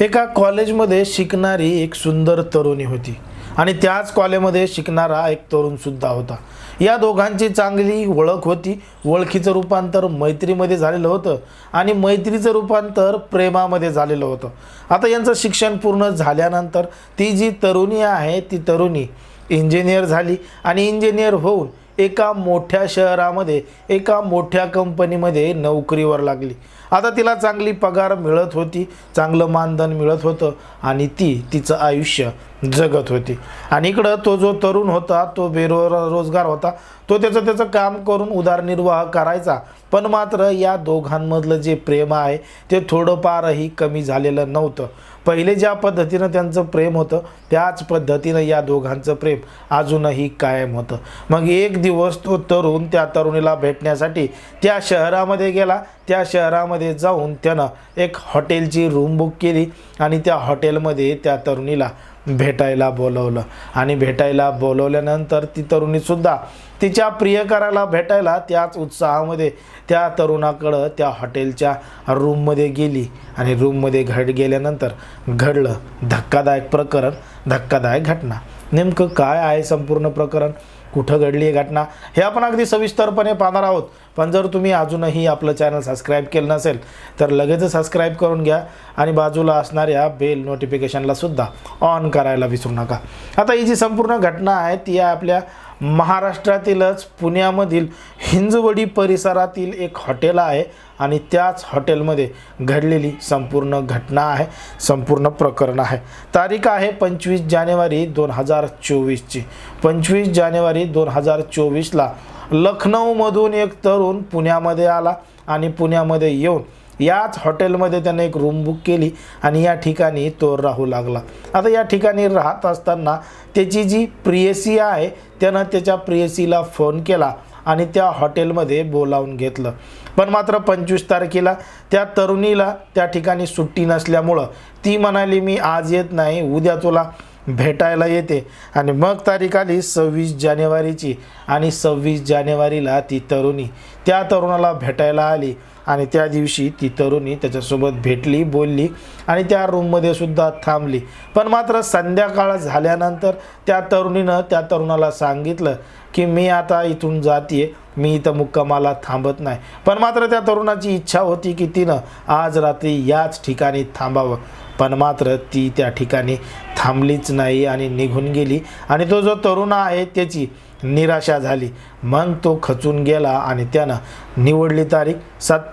एका कॉलेजमध्ये शिकणारी एक सुंदर तरुणी होती. आणि त्याच कॉलेजमध्ये शिकणारा एक तरुणसुद्धा होता. या दोघांची चांगली ओळख होती. ओळखीचं रूपांतर मैत्रीमध्ये झालेलं होतं. आणि मैत्रीचं रूपांतर प्रेमामध्ये झालेलं होतं. आता यांचं शिक्षण पूर्ण झाल्यानंतर ती जी तरुणी आहे ती तरुणी इंजिनियर झाली. आणि इंजिनियर होऊन एका मोठ्या शहरामध्ये एका मोठ्या कंपनीमध्ये नोकरीवर लागली. आता तिला चांगली पगार मिळत होती चांगलं मानधन मिळत होतं आणि ती तिचं आयुष्य जगत होती. आणि इकडं तो जो तरुण होता तो बेरोजगार होता. तो त्याचं त्याचं काम करून उदरनिर्वाह करायचा. पण मात्र या दोघांमधलं जे प्रेम आहे ते थोडंफारही कमी झालेलं नव्हतं. पहिले ज्या पद्धतीनं त्यांचं प्रेम होतं त्याच पद्धतीनं या दोघांचं प्रेम अजूनही कायम होतं. मग एक दिवस तो तरुण त्या तरुणीला भेटण्यासाठी त्या शहरामध्ये गेला. त्या शहरामध्ये जाऊन त्यानं एक हॉटेलची रूम बुक केली आणि त्या हॉटेलमध्ये त्या तरुणीला भेटायला बोलवलं. आणि भेटायला बोलवल्यानंतर ती तरुणीसुद्धा तिच्या प्रियकराला भेटायला त्याच उत्साहामध्ये त्या तरुणाकडं त्या हॉटेलच्या रूममध्ये गेली. आणि रूममध्ये घड गेल्यानंतर घडलं धक्कादायक प्रकरण धक्कादायक घटना. नेमकं काय आहे संपूर्ण प्रकरण? कुठं घडली आहे घटना हे आपण अगदी सविस्तरपणे पाहणार आहोत. पण जर तुम्ही अजूनही आपलं चॅनल सबस्क्राईब केलं नसेल तर लगेचच सबस्क्राईब करून घ्या आणि बाजूला असणाऱ्या बेल नोटिफिकेशनला सुद्धा ऑन करायला विसरू नका. आता ही जी संपूर्ण घटना आहे ती आहे आपल्या महाराष्ट्रातीलच पुण्यामधील हिंजवडी परिसरातील एक हॉटेल आहे आणि त्याच हॉटेलमध्ये घडलेली संपूर्ण घटना आहे संपूर्ण प्रकरण आहे. तारीख आहे पंचवीस जानेवारी दोन हजार चोवीसची. पंचवीस जानेवारी दोन हजार चोवीसला लखनौमधून एक तरुण पुण्यामध्ये आला आणि पुण्यामध्ये येऊन याच हॉटेलमध्ये त्याने एक रूम बुक केली आणि या ठिकाणी तो राहू लागला. आता या ठिकाणी राहत असताना त्याची जी प्रियसी आहे त्यानं त्याच्या प्रियसीला फोन केला आणि त्या हॉटेलमध्ये बोलावून घेतलं. पण मात्र पंचवीस तारखेला त्या तरुणीला त्या ठिकाणी सुट्टी नसल्यामुळं ती म्हणाली मी आज येत नाही उद्या तुला भेटायला येते. आणि मग तारीख आली सव्वीस जानेवारीची आणि सव्वीस जानेवारीला ती तरुणी त्या तरुणाला भेटायला आली. आणि त्या दिवशी ती तरुणी त्याच्यासोबत भेटली बोलली आणि त्या रूममध्ये सुद्धा थांबली. पण मात्र संध्याकाळ झाल्यानंतर त्या तरुणीनं त्या तरुणाला सांगितलं की मी आता इथून जाते मी इथं मुक्कामाला थांबत नाही. पण मात्र त्या तरुणाची इच्छा होती की तिनं आज रात्री याच ठिकाणी थांबावं. पण मात्र ती त्या ठिकाणी थांबलीच नाही आणि निघून गेली. आणि तो जो तरुण आहे त्याची निराशा झाली. मग तो खचून गेला आणि त्यानं निवडली तारीख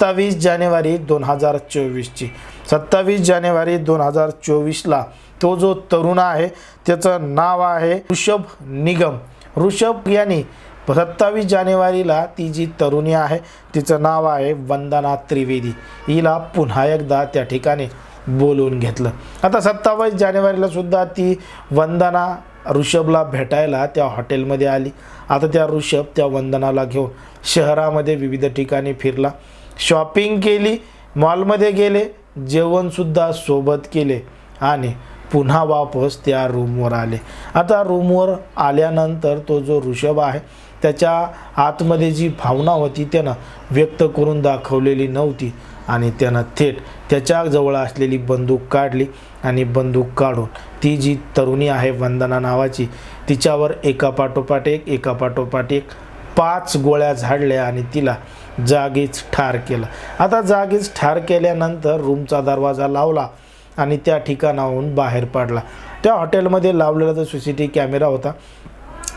सत्तावीस जानेवारी दोन हजार चोवीसची. सत्तावीस जानेवारी दोन हजार चोवीसला तो जो तरुण आहे त्याचं नाव आहे ऋषभ निगम. ऋषभ यांनी सत्तावीस जानेवारीला ती जी तरुणी आहे तिचं नाव आहे वंदना त्रिवेदी. हिला पुन्हा एकदा त्या ठिकाणी बोलवून घेतलं. आता सत्तावीस जानेवारीला सुद्धा ती वंदना ऋषभला भेटायला त्या हॉटेलमध्ये आली. आता त्या ऋषभ त्या वंदनाला घेऊन शहरामध्ये विविध ठिकाणी फिरला. शॉपिंग केली मॉलमध्ये गेले जेवणसुद्धा सोबत केले आणि पुन्हा वापस त्या रूमवर आले. आता रूमवर आल्यानंतर तो जो ऋषभ आहे त्याच्या आतमध्ये जी भावना होती त्यानं व्यक्त करून दाखवलेली नव्हती आणि त्यानं थेट त्याच्याजवळ असलेली बंदूक काढली आणि बंदूक काढून ती जी तरुणी आहे वंदना नावाची तिच्यावर एका पाठोपाठ एक एका पाठोपाठ एक पाच गोळ्या झाडल्या आणि तिला जागीच ठार केलं. आता जागीच ठार केल्यानंतर रूमचा दरवाजा लावला आणि त्या ठिकाणाहून बाहेर पडला. त्या हॉटेलमध्ये लावलेला जो सी सी टी कॅमेरा होता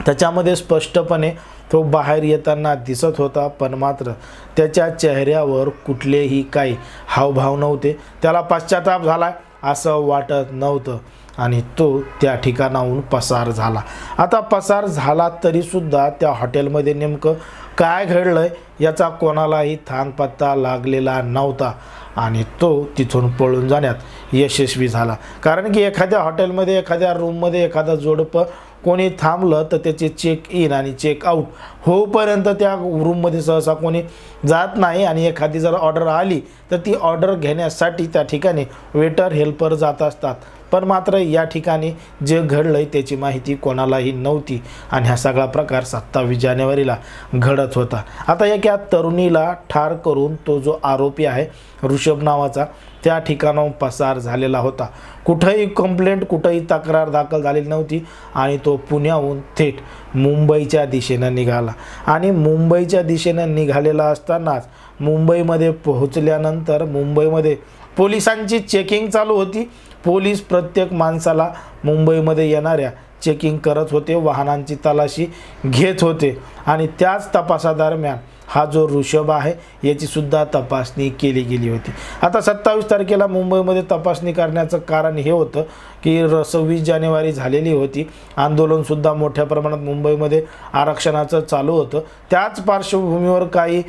त्याच्यामध्ये स्पष्टपणे तो बाहेर येताना दिसत होता पण मात्र त्याच्या चेहऱ्यावर कुठलेही काही हावभाव नव्हते. त्याला पश्चाताप झाला असं वाटत नव्हतं. आणि तो त्या ठिकाणाहून पसार झाला. आता पसार झाला तरीसुद्धा त्या हॉटेलमध्ये नेमकं काय घडलं आहे याचा कोणालाही थांगपत्ता लागलेला नव्हता. आणि तो तिथून पळून जाण्यात यशस्वी झाला. कारण की एखाद्या हॉटेलमध्ये एखाद्या रूममध्ये एखादा जोडपं कोणी थांबलं तर त्याचे चेक इन आणि चेक आऊट होऊपर्यंत त्या रूममध्ये सहसा कोणी जात नाही आणि एखादी जर ऑर्डर आली तर ती ऑर्डर घेण्यासाठी त्या ठिकाणी वेटर हेल्पर जात असतात. पण मात्र या ठिकाणी जे घडलंय त्याची माहिती कोणालाही नव्हती. आणि हा सगळा प्रकार सत्तावीस जानेवारीला घडत होता. आता एका तरुणीला ठार करून तो जो आरोपी आहे ऋषभ नावाचा त्या ठिकाणाहून पसार झालेला होता. कुठंही कंप्लेंट कुठंही तक्रार दाखल झालेली नव्हती आणि तो पुण्याहून थेट मुंबईच्या दिशेनं निघाला. आणि मुंबईच्या दिशेनं निघालेला असतानाच मुंबईमध्ये पोहोचल्यानंतर मुंबईमध्ये पोलिसांची चेकिंग चालू होती. पोलीस प्रत्येक माणसाला मुंबईमध्ये येणाऱ्या चेकिंग करत होते वाहनांची तलाशी घेत होते. आणि त्याच तपासादरम्यान हा जो ऋषभ आहे याचीसुद्धा तपासणी केली गेली होती. आता सत्तावीस तारखेला मुंबईमध्ये तपासणी करण्याचं कारण हे होतं की र सव्वीस जानेवारी झालेली होती. आंदोलनसुद्धा मोठ्या प्रमाणात मुंबईमध्ये आरक्षणाचं चालू होतं. त्याच पार्श्वभूमीवर काही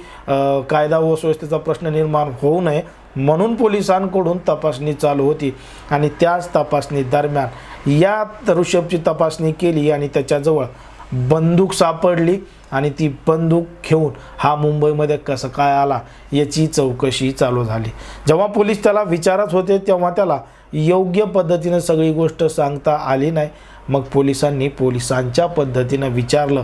कायदा व सुव्यवस्थेचा प्रश्न निर्माण होऊ नये म्हणून पोलिसांकडून तपासणी चालू होती आणि त्याच तपासणी दरम्यान या ऋषभची तपासणी केली आणि त्याच्याजवळ बंदूक सापडली आणि ती बंदूक घेऊन हा मुंबईमध्ये कसं काय आला याची चौकशी चालू झाली. जेव्हा पोलीस त्याला विचारत होते तेव्हा त्याला योग्य पद्धतीनं सगळी गोष्ट सांगता आली नाही. मग पोलिसांनी पोलिसांच्या पद्धतीनं विचारलं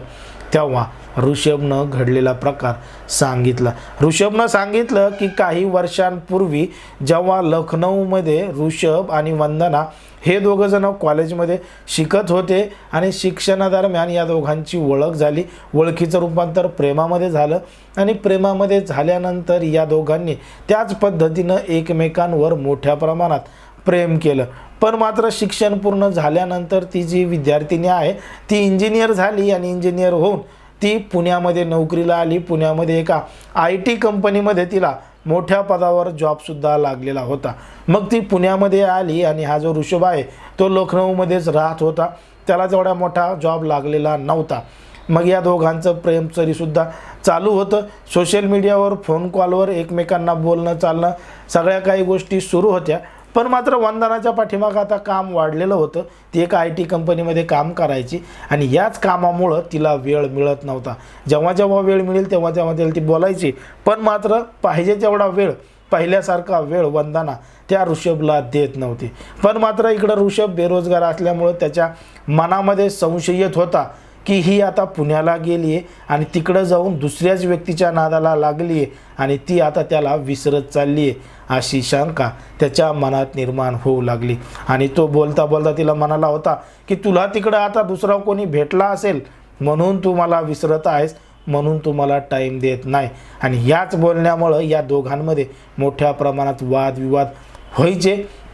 तेव्हा ऋषभनं घडलेला प्रकार सांगितला. ऋषभनं सांगितलं की काही वर्षांपूर्वी जेव्हा लखनौमध्ये ऋषभ आणि वंदना हे दोघंजणं कॉलेजमध्ये शिकत होते आणि शिक्षणादरम्यान या दोघांची ओळख झाली ओळखीचं रूपांतर प्रेमामध्ये झालं आणि प्रेमामध्ये झाल्यानंतर या दोघांनी त्याच पद्धतीनं एकमेकांवर मोठ्या प्रमाणात प्रेम केलं. पण मात्र शिक्षण पूर्ण झाल्यानंतर ती जी विद्यार्थिनी आहे ती इंजिनियर झाली आणि इंजिनियर होऊन ती पुण्यामध्ये नोकरीला आली. पुण्यामध्ये एका आय टी कंपनीमध्ये तिला मोठ्या पदावर जॉबसुद्धा लागलेला होता. मग ती पुण्यामध्ये आली आणि हा जो ऋषभ आहे तो लखनौमध्येच राहत होता. त्याला जेवढा मोठा जॉब लागलेला नव्हता. मग या दोघांचं प्रेमचरीसुद्धा चालू होतं. सोशल मीडियावर फोन कॉलवर एकमेकांना बोलणं चालणं सगळ्या काही गोष्टी सुरू होत्या. पण मात्र वंदनाच्या पाठीमागं आता काम वाढलेलं होतं. ती एका आय टी कंपनीमध्ये काम करायची आणि याच कामामुळं तिला वेळ मिळत नव्हता. जेव्हा जेव्हा वेळ मिळेल तेव्हा तेव्हा तिला ती बोलायची. पण मात्र पाहिजे तेवढा वेळ पहिल्यासारखा वेळ वंदना त्या ऋषभला देत नव्हती. पण मात्र इकडं ऋषभ बेरोजगार असल्यामुळं त्याच्या मनामध्ये संशय येत होता. की ही आता पुण्याला गेली आहे आणि तिकडं जाऊन दुसऱ्याच व्यक्तीच्या नादाला लागली आहे आणि ती आता त्याला विसरत चालली आहे अशी शंका त्याच्या मनात निर्माण होऊ लागली. आणि तो बोलता बोलता तिला म्हणाला होता की तुला तिकडं आता दुसरा कोणी भेटला असेल? म्हणून तू मला विसरत आहेस म्हणून तुम्हाला टाईम देत नाही. आणि याच बोलण्यामुळं या दोघांमध्ये मोठ्या प्रमाणात वादविवाद व्हायचे.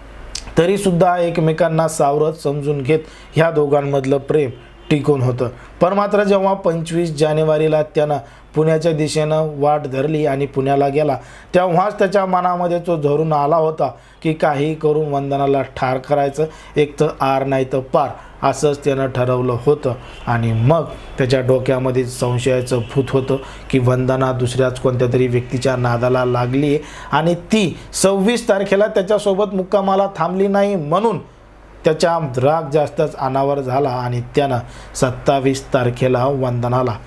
तरीसुद्धा एकमेकांना सावरत समजून घेत ह्या दोघांमधलं प्रेम टिकून होतं. पण मात्र जेव्हा पंचवीस जानेवारीला त्यानं पुण्याच्या दिशेनं वाट धरली आणि पुण्याला गेला तेव्हाच त्याच्या मनामध्ये तो धरून आला होता की काही करून वंदनाला ठार करायचं एक तर आर नाही तर पार असंच त्यानं ठरवलं होतं. आणि मग त्याच्या डोक्यामध्ये संशयाचं भूत होतं की वंदना दुसऱ्याच कोणत्या तरी व्यक्तीच्या नादाला लागली आणि ती सव्वीस तारखेला त्याच्यासोबत मुक्कामाला थांबली नाही म्हणून त्याच्या राग जास्तच अनावर झाला आणि त्यानं सत्तावीस तारखेला वंदनाला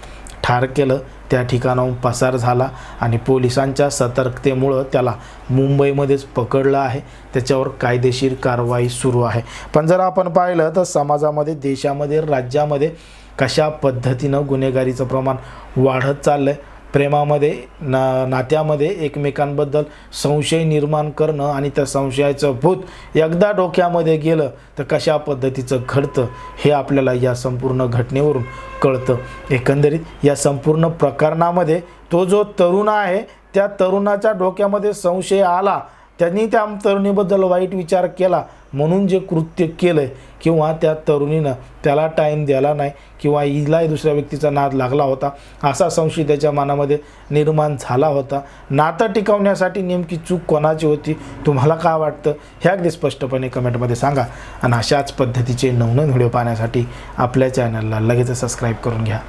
ठार केलं. त्या ठिकाणाहून पसार झाला आणि पोलिसांच्या सतर्कतेमुळं त्याला मुंबईमध्येच पकडलं आहे. त्याच्यावर कायदेशीर कारवाई सुरू आहे. पण जर आपण पाहिलं तर समाजामध्ये देशामध्ये राज्यामध्ये कशा पद्धतीनं गुन्हेगारीचं प्रमाण वाढत चाललं आहे प्रेमामध्ये ना नात्यामध्ये एकमेकांबद्दल संशय निर्माण करणं आणि त्या संशयाचं भूत एकदा डोक्यामध्ये गेलं तर कशा पद्धतीचं घडतं हे आपल्याला या संपूर्ण घटनेवरून कळतं. एकंदरीत या संपूर्ण प्रकरणामध्ये तो जो तरुण आहे त्या तरुणाच्या डोक्यामध्ये संशय आला. त्यांनी त्या तरुणीबद्दल वाईट विचार केला. म्हणून जे कृत्य केलं आहे किंवा त्या तरुणीनं त्याला टाईम द्याला नाही किंवा हिलाही दुसऱ्या व्यक्तीचा नाद लागला होता असा संशय त्याच्या मनामध्ये निर्माण झाला होता. नातं टिकवण्यासाठी नेमकी चूक कोणाची होती तुम्हाला काय वाटतं? हे अगदी स्पष्टपणे कमेंटमध्ये सांगा. आणि अशाच पद्धतीचे नवनवीन व्हिडिओ पाहण्यासाठी आपल्या चॅनलला लगेच सबस्क्राईब करून घ्या.